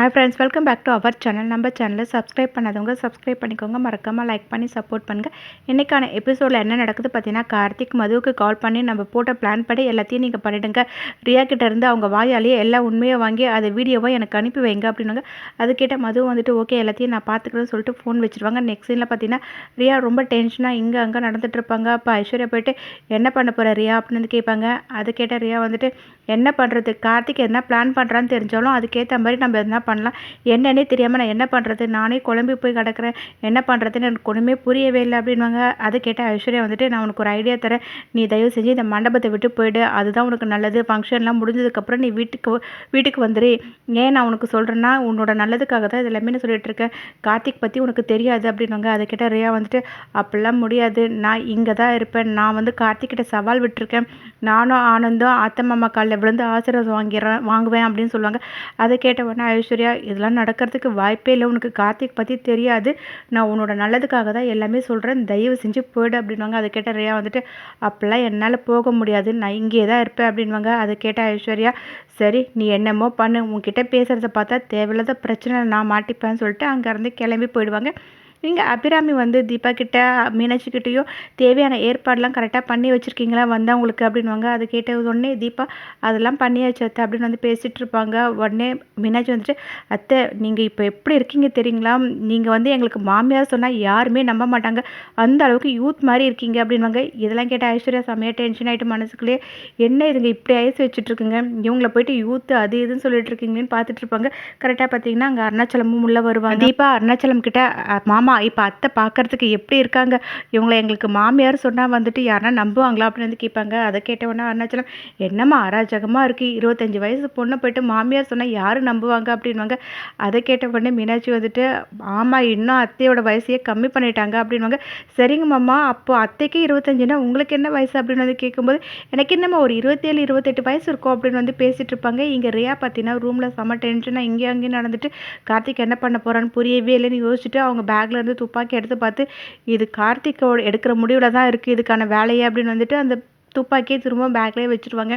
Hi friends welcome back to our channel நம்ம சேனலை subscribe பண்ணாதவங்க சப்ஸ்கிரைப் பண்ணிக்கோங்க. மறக்காமல் லைக் பண்ணி சப்போர்ட் பண்ணுங்கள் இன்றைக்கான எபிசோடில் என்ன நடக்குது பார்த்தீங்கன்னா கார்த்திக் மதுவுக்கு கால் பண்ணி நம்ம போட்ட பிளான் படி எல்லாத்தையும் நீங்கள் பண்ணிவிடுங்க ரியா கிட்ட இருந்து அவங்க வாயாலேயே எல்லா உண்மையை வாங்கி அதை வீடியோவை எனக்கு அனுப்பி வைங்க அப்படின்னாங்க. அது மது வந்துட்டு ஓகே எல்லாத்தையும் நான் பார்த்துக்கிறேன்னு சொல்லிட்டு ஃபோன் வச்சுருவாங்க. நெக்ஸ்ட் சீனில் பார்த்தீங்கன்னா ரியா ரொம்ப டென்ஷனாக இங்கே அங்கே நடந்துகிட்ருப்பாங்க அப்போ ஐஸ்வர்யா போயிட்டு என்ன பண்ண போகிற ரியா? அப்படின்னு வந்து கேட்பாங்க. அது கேட்டால் ரியா வந்துட்டு என்ன பண்ணுறது கார்த்திக் என்ன பிளான் பண்ணுறான்னு தெரிஞ்சாலும் அதுக்கேற்ற மாதிரி நம்ம என்ன பண்ணலாம். என்னன்னே தெரியாமல் நான் என்ன பண்ணுறது நானே குழம்பி போய் கிடக்கிறேன். என்ன பண்ணுறதுன்னு எனக்கு ஒன்றுமே புரியவே இல்லை அப்படின்வாங்க அதை கேட்ட ஐஸ்வர்யா வந்துட்டு நான் உனக்கு ஒரு ஐடியா தரேன். நீ தயவு செஞ்சு இந்த மண்டபத்தை விட்டு போயிடு. அதுதான் உனக்கு நல்லது. ஃபங்க்ஷன்லாம் முடிஞ்சதுக்கப்புறம் நீ வீட்டுக்கு வீட்டுக்கு வந்துடு ஏன் நான் உனக்கு சொல்கிறேன்னா உன்னோட நல்லதுக்காக தான் இது எல்லாமே நான் சொல்லிட்டு இருக்கேன். கார்த்திக் பற்றி உனக்கு தெரியாது அப்படின்வாங்க அதை கேட்ட ரியா வந்துட்டு அப்படிலாம் முடியாது. நான் இங்கே தான் இருப்பேன். நான் வந்து கார்த்திக்கிட்ட சவால் விட்டுருக்கேன். நானும் ஆனந்தும் மாமா காலில் விழுந்து ஆசீர்வாதம் வாங்கிறேன் வாங்குவேன் அப்படின்னு சொல்லுவாங்க. அதை கேட்ட உடனே ஐஸ்வர்யா இதெல்லாம் நடக்கிறதுக்கு வாய்ப்பே இல்லை. உனக்கு கார்த்திக் பற்றி தெரியாது. நான் உன்னோட நல்லதுக்காக தான் எல்லாமே சொல்கிறேன் தயவு செஞ்சு போயிடு அப்படின்வாங்க அதை கேட்ட ரியா வந்துட்டு அப்போல்லாம் என்னால் போக முடியாது. நான் இங்கே தான் இருப்பேன். அப்படின்வாங்க அதை கேட்ட ஐஸ்வர்யா சரி நீ என்னமோ பண்ணு. உன்கிட்ட பேசுகிறத பார்த்தா தேவையில்லாத பிரச்சனை நான் மாட்டிப்பேன்னு சொல்லிட்டு அங்கேருந்து கிளம்பி போயிடுவாங்க. நீங்கள் அபிராமி வந்து தீபா கிட்ட மீனாட்சிக்கிட்டேயோ தேவையான ஏற்பாடெலாம் கரெக்டாக பண்ணி வச்சுருக்கீங்களா? உங்களுக்கு அப்படின்வாங்க அது கேட்ட உடனே தீபா அதெல்லாம் பண்ணியாச்சு அத்தை அப்படின்னு வந்து பேசிகிட்டு இருப்பாங்க. உடனே மீனாட்சி வந்துட்டு அத்தை நீங்கள் இப்போ எப்படி இருக்கீங்க தெரியுங்களா? நீங்கள் வந்து எங்களுக்கு மாமியார் சொன்னால் யாருமே நம்ப மாட்டாங்க. அந்த அளவுக்கு யூத் மாதிரி இருக்கீங்க அப்படின்வாங்க இதெல்லாம் கேட்ட ஐஸ்வர்யா செம்மையாக டென்ஷன் ஆகிட்டு மனசுக்குள்ளேயே என்ன இதுங்க இப்படி ஐஸ் வச்சுட்ருக்குங்க இவங்கள போயிட்டு யூத் அது இதுன்னு சொல்லிட்டு இருக்கீங்களேன்னு பார்த்துட்டு இருப்பாங்க கரெக்டாக பார்த்தீங்கன்னா அங்கே அருணாச்சலமும் உள்ளே வருவாங்க. தீபா அருணாச்சலம் கிட்ட மாமா ஆமாம் இப்போ அத்தை பார்க்குறதுக்கு எப்படி இருக்காங்க? இவங்களை எங்களுக்கு மாமியார் சொன்னால் வந்துட்டு யாரா நம்புவாங்களா அப்படின்னு வந்து கேட்பாங்க. அதை கேட்டவொன்னே அருணாச்சலம் என்னம்மா அராஜகமாக இருக்குது இருபத்தஞ்சி வயசு பொண்ணை போயிட்டு மாமியார் சொன்னால் யார் நம்புவாங்க? அப்படின்வாங்க அதை கேட்ட உடனே மீனாட்சி வந்துட்டு ஆமாம் இன்னும் அத்தையோட வயசையே கம்மி பண்ணிட்டாங்க. அப்படின்வாங்க சரிங்க மாமா அப்போ அத்தைக்கு இருபத்தஞ்சுனா உங்களுக்கு என்ன வயசு? அப்படின்னு வந்து கேட்கும்போது எனக்கு என்னம்மா ஒரு இருபத்தேழு இருபத்தெட்டு வயசு இருக்கும். அப்படின்னு வந்து பேசிகிட்டு இருப்பாங்க. இங்கே ரியா பார்த்தீங்கன்னா ரூமில் செம்ம டென்ஷனாக இங்கேயும் அங்கேயும் நடந்துட்டு கார்த்திக் என்ன பண்ண போகிறான்னு புரியவே இல்லைன்னு யோசிச்சுட்டு அவங்க பேக்கில் இருந்து துப்பாக்கி எடுத்து பார்த்து இது கார்த்திகோட எடுக்கிற முடிவில் தான் இருக்குது இதுக்கான வேலையை அப்படின்னு வந்துட்டு அந்த துப்பாக்கியை திரும்ப பேக்லேயே வச்சுருவாங்க.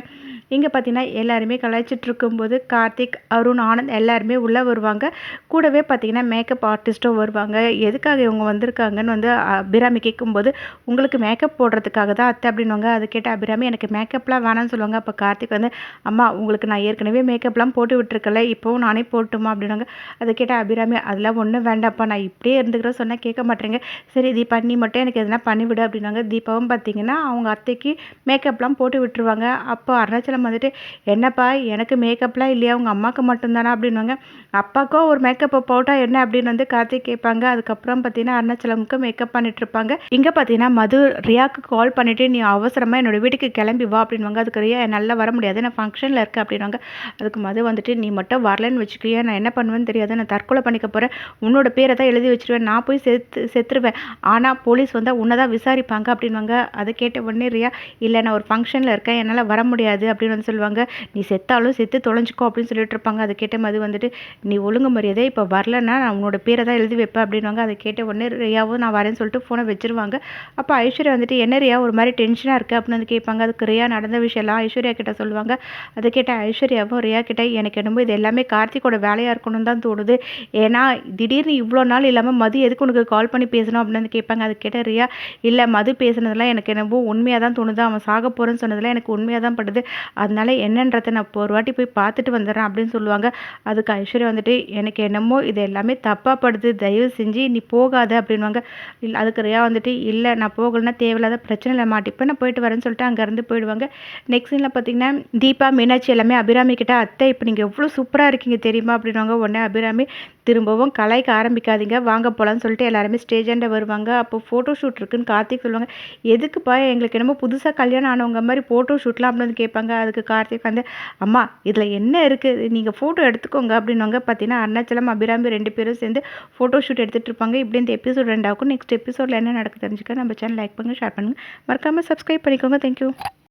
இங்கே பார்த்தீங்கன்னா எல்லாருமே கலாய்ச்சிட்டு இருக்கும்போது கார்த்திக் அருண் ஆனந்த் எல்லாருமே உள்ளே வருவாங்க. கூடவே பார்த்தீங்கன்னா மேக்கப் ஆர்டிஸ்ட்டும் வருவாங்க. எதுக்காக இவங்க வந்திருக்காங்கன்னு வந்து அபிராமி கேட்கும்போது உங்களுக்கு மேக்கப் போடுறதுக்காக தான் அத்தை அப்படின்வாங்க அது கேட்ட அபிராமி எனக்கு மேக்கப்லாம் வேணாம்னு சொல்லுவாங்க. அப்போ கார்த்திக் வந்து அம்மா உங்களுக்கு நான் ஏற்கனவே மேக்கப்லாம் போட்டு விட்டுருக்கல. இப்போவும் நானே போட்டுமா அப்படின்னாங்க அதை கேட்ட அபிராமி அதெல்லாம் ஒன்றும் வேண்டாப்பா நான் இப்படியே இருந்துக்கிறேன் சொன்னால் கேட்க மாட்டேங்க சரி தீபா நீ மட்டும் எனக்கு எதனா பண்ணிவிடு அப்படின்னாங்க தீபாவும் பார்த்தீங்கன்னா அவங்க அத்தைக்கு மேக்கப்லாம் போட்டு விட்டுருவாங்க. அப்போ அருணாச்சலம் மேடம் வந்துட்டு என்னப்பா எனக்கு மேக்கப்லாம் இல்லையா? உங்கள் அம்மாவுக்கு மட்டும்தானா? அப்படின்வாங்க அப்பாக்கோ ஒரு மேக்கப்பை போட்டால் என்ன? அப்படின்னு வந்து கார்த்திக் கேட்பாங்க. அதுக்கப்புறம் பார்த்தீங்கன்னா அருணாச்சலமுக்கு மேக்கப் பண்ணிட்டு இருப்பாங்க இங்கே பார்த்தீங்கன்னா மது ரியாவுக்கு கால் பண்ணிவிட்டு நீ அவசரமாக என்னோட வீட்டுக்கு கிளம்பி வா அப்படின்வாங்க அதுக்கு ரியா என்னால் வர முடியாது. நான் ஃபங்க்ஷனில் இருக்கேன் அப்படின்வாங்க அதுக்கு மது வந்துட்டு நீ மட்டும் வரலன்னு வச்சுக்கிறியா? நான் என்ன பண்ணுவேன்னு தெரியாது. நான் தற்கொலை பண்ணிக்க போகிறேன் உன்னோட பேரை தான் எழுதி வச்சுருவேன். நான் போய் செத்து செத்துருவேன். ஆனால் போலீஸ் வந்தால் உன்னை தான் விசாரிப்பாங்க அப்படின்வாங்க அதை கேட்ட உடனே ரியா இல்லை நான் ஒரு ஃபங்க்ஷனில் இருக்கேன். என்னால் வர முடியாது அப்படின்னு வந்து சொல்லுவாங்க. நீ செத்தாலும் செத்து தொலைஞ்சிக்கோ அப்படின்னு சொல்லிட்டு இருப்பாங்க. அதை கேட்ட மது வந்துட்டு நீ ஒழுங்கு மரியாதை இப்போ வரலன்னா நான் உன்னோட பேரை தான் எழுதி வைப்பேன் அப்படின்வாங்க அதை கேட்ட உடனே ரியாவும் நான் வரேன்னு சொல்லிட்டு ஃபோனை வச்சிருவாங்க. அப்போ ஐஸ்வர்யா வந்துட்டு என்ன ரியா ஒரு மாதிரி டென்ஷனாக இருக்குது அப்படின்னு வந்து கேட்பாங்க. அதுக்கு ரியா நடந்த விஷயம்லாம் ஐஸ்வர்யா கிட்ட சொல்லுவாங்க. அதை கேட்ட ஐஸ்வர்யாவும் ரியா கிட்ட எனக்கு என்னமோ இது எல்லாமே கார்த்திகோட வேலையாக இருக்கணும்னு தான் தோணுது. ஏன்னா திடீர்னு இவ்வளோ நாள் இல்லாமல் மது எதுக்கு உனக்கு கால் பண்ணி பேசணும்? அப்படின்னு வந்து கேட்பாங்க. அது கேட்ட ரியா இல்லை மது பேசுனதெல்லாம் எனக்கு என்னமோ உண்மையாக தான் தோணுது. அவன் சாக போகிறேன்னு சொன்னதெல்லாம் எனக்கு உண்மையாக தான் படுது. அதனால என்னன்றதை நான் இப்போ ஒரு வாட்டி போய் பார்த்துட்டு வந்துடுறேன் அப்படின்னு சொல்லுவாங்க. அதுக்கு ஐஸ்வர்யா வந்துட்டு எனக்கு என்னமோ இது எல்லாமே தப்பாக படுது. தயவு செஞ்சு நீ போகாத அப்படின்வாங்க இல்லை அதுக்கு ரியா வந்துட்டு இல்லை நான் போகலைன்னா தேவையில்லாத பிரச்சனையில் மாட்டிப்பேன். நான் போயிட்டு வரேன்னு சொல்லிட்டு அங்கேருந்து போயிடுவாங்க. நெக்ஸ்ட் சீனில் பார்த்தீங்கன்னா தீபா மீனாட்சி எல்லாமே அபிராமி கிட்ட அத்தை இப்போ நீங்கள் எவ்வளோ சூப்பராக இருக்கீங்க தெரியுமா? அப்படின்வாங்க உடனே அபிராமி திரும்பவும் கலாய்க்க ஆரம்பிக்காதீங்க. வாங்க போகலான்னு சொல்லிட்டு எல்லாருமே ஸ்டேஜாண்ட வருவாங்க. அப்போ ஃபோட்டோ ஷூட் இருக்குன்னு கார்த்திக் சொல்லுவாங்க. எதுக்குப்பா எங்களுக்கு என்னமோ புதுசாக கல்யாணம் ஆனவங்க மாதிரி ஃபோட்டோ ஷூட்லாம் அப்படின்னு கேட்பாங்க. அதுக்கு கார்த்திக் வந்து அம்மா இதில் என்ன இருக்குது நீங்கள் ஃபோட்டோ எடுத்துக்கோங்க அப்படின்னவங்க பார்த்தீங்கன்னா அருணாச்சலம் அபிராமி ரெண்டு பேரும் சேர்ந்து ஃபோட்டோ ஷூட் எடுத்துகிட்டு இருப்பாங்க. இப்படி இந்த எபிசோட் ரெண்டாகும் நெக்ஸ்ட் எபிசோடில் என்ன நடக்கு தெரிஞ்சுக்க நம்ம சேனல் லைக் பண்ணுங்கள் ஷேர் பண்ணுங்கள் மறக்காமல் சப்ஸ்கிரைப் பண்ணிக்கோங்க. தேங்க்யூ